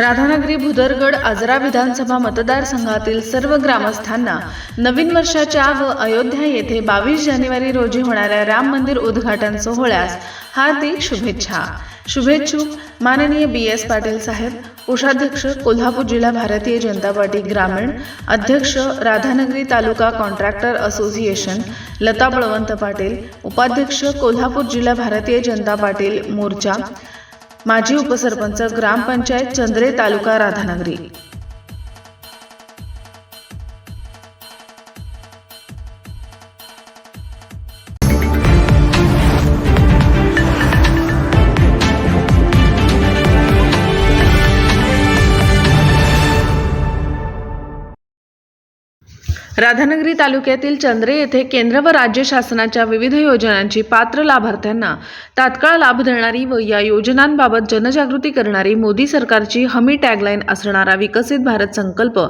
राधानगरी भुदरगड आजरा विधानसभा मतदारसंघातील सर्व ग्रामस्थांना नवीन वर्षाच्या व अयोध्या येथे बावीस जानेवारी रोजी होणाऱ्या राम मंदिर उद्घाटन सोहळ्यास हार्दिक शुभेच्छा. शुभेच्छुक माननीय बी एस पाटील साहेब कोषाध्यक्ष कोल्हापूर जिल्हा भारतीय जनता पार्टी ग्रामीण अध्यक्ष राधानगरी तालुका कॉन्ट्रॅक्टर असोसिएशन लता बळवंत पाटील उपाध्यक्ष कोल्हापूर जिल्हा भारतीय जनता पाटील मोर्चा माजी उपसरपंच ग्रामपंचायत चंद्रे तालुका राधानगरी. राधानगरी तालुक्यातील चंद्रे येथे केंद्र व राज्य शासनाच्या विविध योजनांची पात्र लाभार्थ्यांना तात्काळ लाभ देणारी व या योजनांबाबत जनजागृती करणारी मोदी सरकारची हमी टॅगलाईन असणारा विकसित भारत संकल्प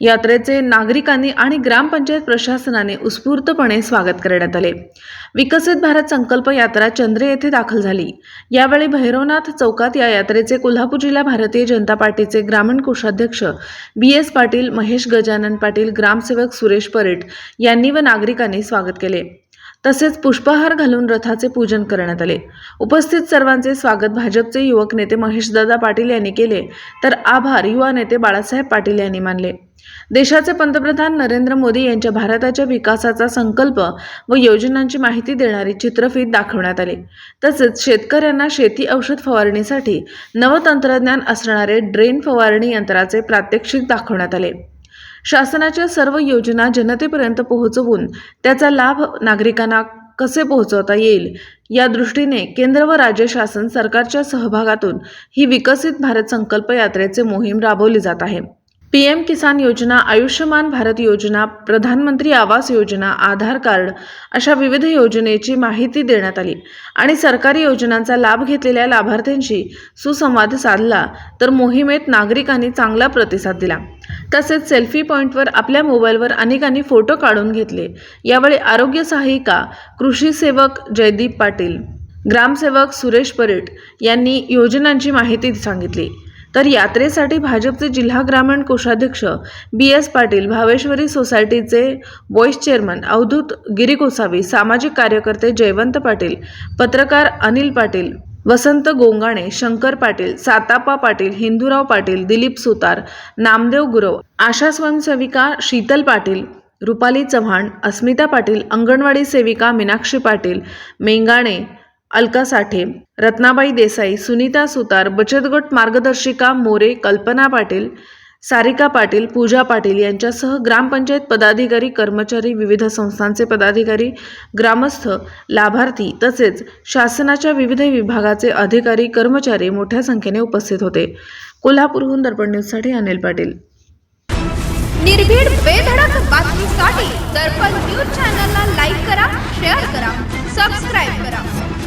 यात्रेचे नागरिकांनी आणि ग्रामपंचायत प्रशासनाने उत्स्फूर्तपणे स्वागत करण्यात आले. विकसित भारत संकल्प यात्रा चंद्रे येथे दाखल झाली. यावेळी भैरवनाथ चौकात या यात्रेचे कोल्हापूर जिल्हा भारतीय जनता पार्टीचे ग्रामीण कोषाध्यक्ष बी एस पाटील महेश गजानन पाटील ग्रामसेवक सुरेश परेट यांनी व नागरिकांनी स्वागत केले. तसेच पुष्पहार घालून रथाचे पूजन करण्यात आले. उपस्थित सर्वांचे स्वागत भाजपचे युवक नेते महेशदादा पाटील यांनी केले तर आभार युवा नेते बाळासाहेब पाटील यांनी मानले. देशाचे पंतप्रधान नरेंद्र मोदी यांच्या भारताच्या विकासाचा संकल्प व योजनांची माहिती देणारी चित्रफीत दाखवण्यात आली. तसेच शेतकऱ्यांना शेती औषध फवारणीसाठी नवतंत्रज्ञान असणारे ड्रेन फवारणी यंत्राचे प्रात्यक्षिक दाखवण्यात आले. शासनाच्या सर्व योजना जनतेपर्यंत पोहोचवून त्याचा लाभ नागरिकांना कसे पोहोचवता येईल? या दृष्टीने केंद्र व राज्य शासन सरकारच्या सहभागातून ही विकसित भारत संकल्प यात्रेचे मोहीम राबवली जात आहे. पी एम किसान योजना आयुष्यमान भारत योजना प्रधानमंत्री आवास योजना आधार कार्ड अशा विविध योजनेची माहिती देण्यात आली. आणि सरकारी योजनांचा लाभ घेतलेल्या लाभार्थ्यांशी सुसंवाद साधला तर मोहिमेत नागरिकांनी चांगला प्रतिसाद दिला. तसेच सेल्फी पॉईंटवर आपल्या मोबाईलवर अनेकांनी फोटो काढून घेतले. यावेळी आरोग्य सहायिका कृषी सेवक जयदीप पाटील ग्रामसेवक सुरेश परेट यांनी योजनांची माहिती सांगितली. तर यात्रेसाठी भाजपचे जिल्हा ग्रामीण कोषाध्यक्ष बी एस पाटील भावेश्वरी सोसायटीचे व्हाईस चेअरमन अवधूत गिरीकोसावी सामाजिक कार्यकर्ते जयवंत पाटील पत्रकार अनिल पाटील वसंत गोंगाणे शंकर पाटील सातापा पाटील हिंदूराव पाटील दिलीप सुतार नामदेव गुरव आशा स्वयंसेविका शीतल पाटील रुपाली चव्हाण अस्मिता पाटील अंगणवाडी सेविका मीनाक्षी पाटील मेंगाणे अलका साठे रत्नाबाई देसाई सुनीता सुतार बचत गट मार्गदर्शिका मोरे कल्पना पाटील सारिका पाटील पूजा पाटील यांच्यासह ग्रामपंचायत पदाधिकारी कर्मचारी विविध संस्थांचे पदाधिकारी ग्रामस्थ लाभार्थी तसेच शासनाच्या विविध विभागाचे अधिकारी कर्मचारी मोठ्या संख्येने उपस्थित होते. कोल्हापूरहून दर्पण न्यूजसाठी अनिल पाटील. निर्भीड बेधडक बातमीसाठी दर्पण न्यूज चॅनलला लाईक करा शेअर करा सबस्क्राईब करा.